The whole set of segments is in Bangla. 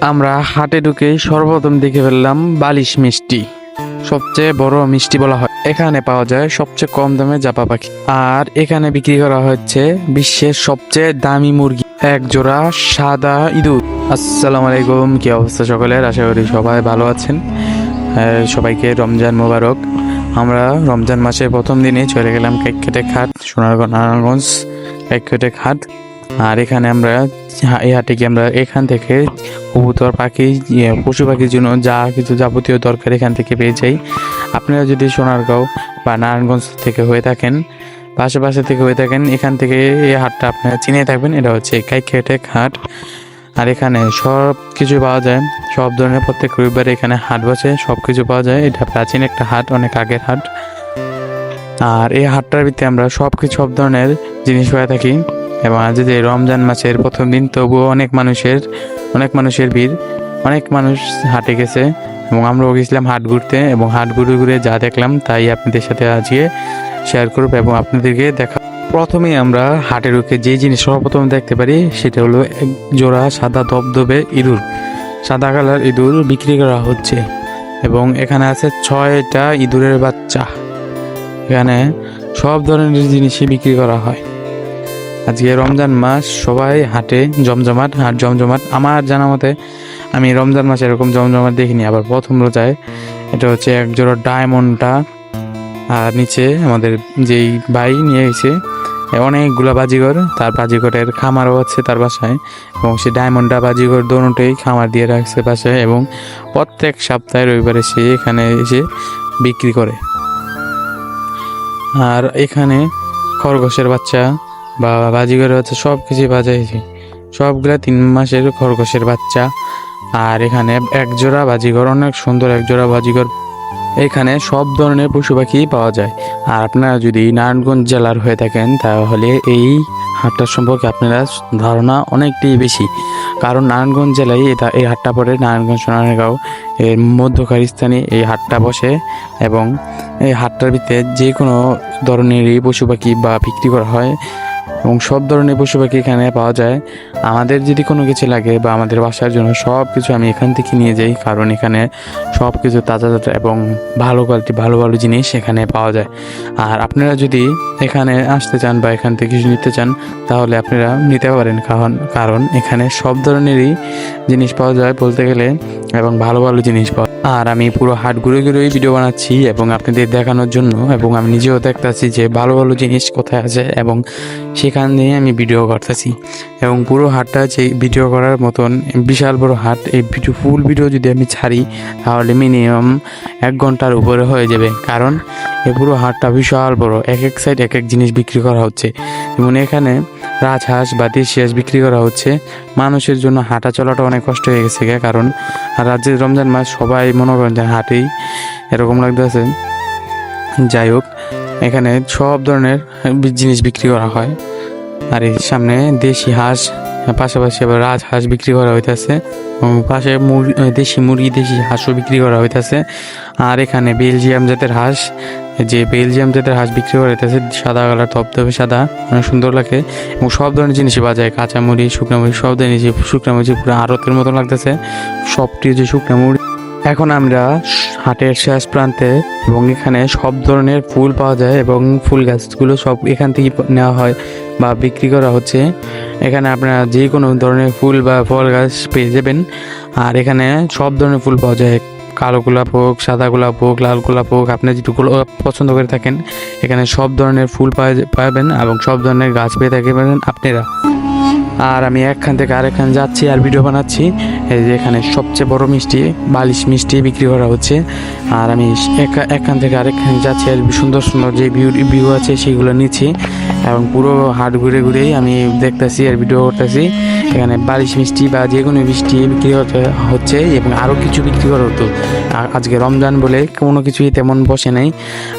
আমরা হাটে ঢুকে সর্বপ্রথম দেখে ফেললাম বালিশ মিষ্টি। সবচেয়ে বড় মিষ্টি বলা হয়। এখানে পাওয়া যায় সবচেয়ে কম দামে জাপা পাখি। আর এখানে বিক্রি করা হচ্ছে বিশ্বের সবচেয়ে দামি মুরগি। এক জোড়া সাদা ইঁদুর। আসসালামু আলাইকুম, কি অবস্থা সকলের? আশা করি সবাই ভালো আছেন। সবাইকে রমজান মোবারক। আমরা রমজান মাসের প্রথম দিনে চলে গেলাম কেক কেটে খাট সোনারগঞ্জ নারায়ণগঞ্জ কেক কেটে খাট। আর এখানে আমরা এই হাটে গিয়ে আমরা এখান থেকে কবুতর পাখি ইয়ে, পশু পাখির জন্য যা কিছু যাবতীয় দরকার এখান থেকে পেয়ে যাই। আপনারা যদি সোনারগাঁও বা নারায়ণগঞ্জ থেকে হয়ে থাকেন পাশে থেকে হয়ে থাকেন এখান থেকে এই হাটটা আপনারা চিনে থাকবেন। এটা হচ্ছে কাইকেটেক হাট। আর এখানে সব কিছু পাওয়া যায়। সব ধরনের প্রত্যেক রবিবারে এখানে হাট বসে সব কিছু পাওয়া যায়। এটা প্রাচীন একটা হাট অনেক আগের হাট। আর এই হাটটার ভিতরে আমরা সব কিছু সব ধরনের জিনিস পেয়ে থাকি। এবং আজ যে রমজান মাসের প্রথম দিন, তবুও অনেক মানুষের অনেক মানুষের ভিড়, অনেক মানুষ হাটে গেছে এবং আমরাও গেছিলাম হাট ঘুরতে এবং হাট ঘুরে ঘুরে যা দেখলাম তাই আপনাদের সাথে আজকে শেয়ার করব এবং আপনাদেরকে দেখা প্রথমেই আমরা হাটে ঢুকে যে জিনিস সর্বপ্রথম দেখতে পারি সেটা হলো এক জোড়া সাদা দবদবে ইঁদুর। সাদা কালার ইঁদুর বিক্রি করা হচ্ছে এবং এখানে আছে ছয়টা ইঁদুরের বাচ্চা। এখানে সব ধরনের জিনিসই বিক্রি করা হয়। আজকে রমজান মাস, সবাই হাটে, জমজমাট হাট জমজমাট আমার জানা মতে আমি রমজান মাসে এরকম জমজমাট দেখিনি, আবার প্রথম রোজায় এটা হচ্ছে এক জোড়া ডায়মন্ডটা, আর নিচে আমাদের যেই ভাই নিয়ে এসে অনেকগুলা বাজিঘর, তার বাজিঘরের খামারও আছে তার বাসায়, এবং সে ডায়মন্ডটা, বাজিঘর দোনোটাই খামার দিয়ে রাখছে বাসায়, এবং প্রত্যেক সপ্তাহে রবিবারে সে এখানে এসে বিক্রি করে। আর এখানে খরগোশের বাচ্চা বা বাজিঘরের বাচ্চা সব কিছুই বাজাইছে। সবগুলা তিন মাসের খরগোশের বাচ্চা। আর এখানে এক জোড়া বাজিঘর, অনেক সুন্দর এক জোড়া বাজিঘর। এখানে সব ধরনের পশু পাখি পাওয়া যায়। আর আপনারা যদি নারায়ণগঞ্জ জেলার হয়ে থাকেন, তাহলে এই হাটটার সম্পর্কে আপনারা ধারণা অনেকটাই বেশি। কারণ নারায়ণগঞ্জ জেলায় এটা, এই হাটটা পড়ে নারায়ণগঞ্জ সোনারগাঁও। এর মধ্যকার স্থানে এই হাটটা বসে এবং এই হাটটার ভিতরে যে কোনো ধরনেরই পশু পাখি বা বিক্রি করা হয়। এবং সব ধরনের পশু পাখি এখানে পাওয়া যায়। আমাদের যদি কোনো কিছু লাগে বা আমাদের বাসার জন্য সব কিছু আমি এখান থেকে নিয়ে যাই, কারণ এখানে সব কিছু তাজা তাজা এবং ভালো কোয়ালিটি ভালো ভালো জিনিস এখানে পাওয়া যায়। আর আপনারা যদি এখানে আসতে চান বা এখান থেকে কিছু নিতে চান, তাহলে আপনারা নিতে পারেন, কারণ কারণ এখানে সব ধরনেরই জিনিস পাওয়া যায় বলতে গেলে, এবং ভালো ভালো জিনিস পাওয়া আর আমি পুরো হাট ঘুরে ঘুরেই ভিডিও বানাচ্ছি এবং আপনাদের দেখানোর জন্য এবং আমি নিজেও দেখতেছি যে ভালো ভালো জিনিস কোথায় আছে এবং সেখান দিয়ে আমি ভিডিও করতেছি। এবং পুরো হাটটা যে ভিডিও করার মতন বিশাল বড় হাট, এই ভিডিও ফুল ভিডিও যদি আমি ছাড়ি, তাহলে মিনিমাম এক ঘণ্টার উপরে হয়ে যাবে। কারণ, এই পুরো হাটটা বিশাল বড়, এক এক সাইড এক এক জিনিস বিক্রি করা হচ্ছে। যেমন এখানে রাজহাঁস বা দেশি হাঁস বিক্রি করা হচ্ছে। মানুষের জন্য হাঁটা চলাটা অনেক কষ্ট হয়ে গেছে কারণ রাজ্যের রমজান মাস, সবাই মনে করেন যে হাটেই এরকম লাগতেছে। যাই হোক, এখানে সব ধরনের জিনিস বিক্রি করা হয়। আর এই সামনে দেশি হাঁস, পাশাপাশি আবার রাজহাঁস বিক্রি করা হইতেছে। পাশে মুরগি দেশি মুরগি, দেশি হাঁসও বিক্রি করা হইতেছে। আর এখানে বেলজিয়াম জাতের হাঁস যে বেলজিয়াম জাতের হাঁস বিক্রি করে হইতেছে সাদা কালার তপতপে সাদা, অনেক সুন্দর লাগে এবং সব ধরনের জিনিসই পাওয়া যায়। কাঁচামুড়ি শুকনামুড়ি সব ধরনের শুকনামুড়ি পুরো আড়তের মতো লাগতেছে সবটি যে শুকনামুড়ি এখন আমরা হাটের শেষ প্রান্তে এবং এখানে সব ধরনের ফুল পাওয়া যায় এবং ফুল গাছগুলো সব এখান থেকে নেওয়া হয় বা বিক্রি করা হচ্ছে। এখানে আপনারা যে কোনো ধরনের ফুল বা ফল গাছ পেয়ে যাবেন। আর এখানে সব ধরনের ফুল পাওয়া যায়। কালো গোলাপ হোক, সাদা গোলাপ হোক, লাল গোলাপ হোক, আপনি যেটু গোলাপ পছন্দ করে থাকেন, এখানে সব ধরনের ফুল পাবেন এবং সব ধরনের গাছ পেয়ে থাকবেন আপনারা। আর আমি একখান থেকে আরেকখান যাচ্ছি আর ভিডিও বানাচ্ছি। এই যে এখানে সবচেয়ে বড় মিষ্টি, বালিশ মিষ্টি বিক্রি করা হচ্ছে। আর আমি এক- একখান থেকে আরেকখান যাচ্ছি আর সুন্দর সুন্দর যে ভিউ ভিউ আছে সেগুলো নিচ্ছি। এবং পুরো হাট ঘুরে ঘুরেই আমি দেখতেছি আর ভিডিও করতেছি। এখানে বালিশ মিষ্টি বা যে কোনো মিষ্টি বিক্রি হচ্ছে এবং আরও কিছু বিক্রি করা হতো। আজকে রমজান বলে কোনো কিছুই তেমন বসে নাই।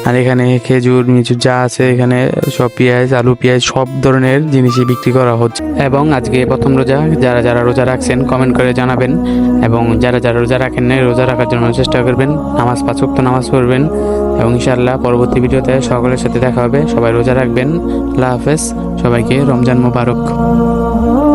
আর এখানে খেজুর, মিচুর যা আছে এখানে সব পেঁয়াজ, আলু পেঁয়াজ সব ধরনের জিনিসই বিক্রি করা হচ্ছে। এবং আজকে প্রথম রোজা, যারা যারা রোজা রাখছেন কমেন্ট করে জানাবেন এবং যারা যারা রোজা রাখেন নাই, রোজা রাখার জন্য চেষ্টা করবেন। নামাজ পাঁচ ওয়াক্ত নামাজ পড়বেন এবং ইনশাআল্লাহ পরবর্তী ভিডিওতে সকলের সাথে দেখা হবে। সবাই রোজা রাখবেন। আল্লাহ হাফেজ। সবাইকে রমজান মোবারক।